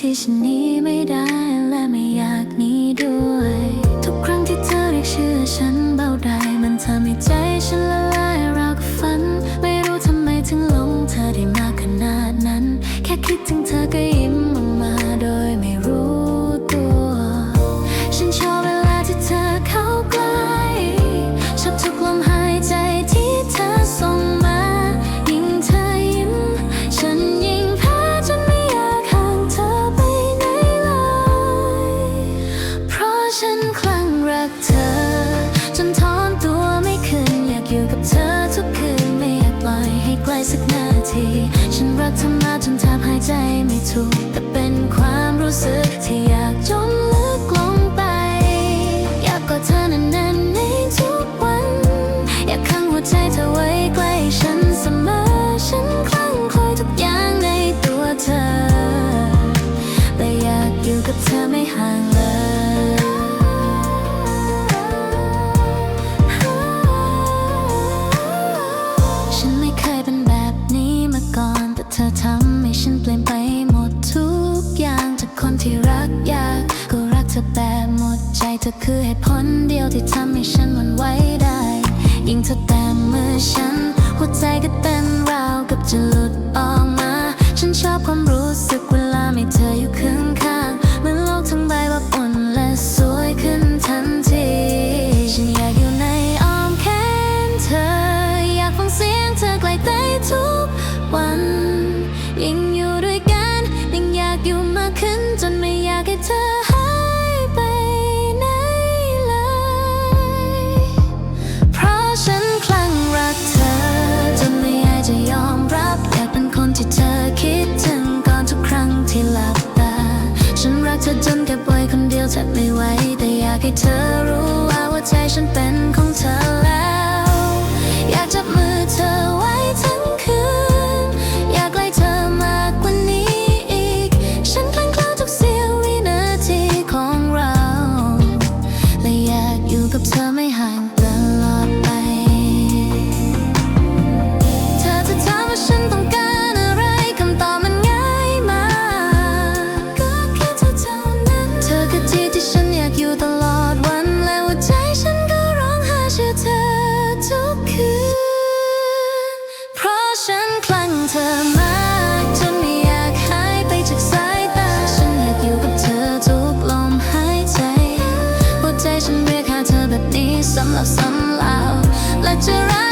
ที่ฉันหนีไม่ได้และไม่อยากหนีด้วย ทุกครั้งที่เธอเรียกชื่อฉันเบาใดมันทำให้ใจฉันละลายราวกับฝัน ไม่รู้ทำไมถึงหลงเธอได้มากขนาดนั้น แค่คิดถึงเธอก็ยิ้ม ธอคือเหตุผลเดียวที่ทำให้ฉันวันไหวได้ ยิ่งเธอแตะมือฉัน หัวใจก็เต้นราวกับจะหลุดออกมา ฉันชอบความรู้สึก ไว้ แต่อยากให้เธอรู้ว่า some love, some love. Let your eyes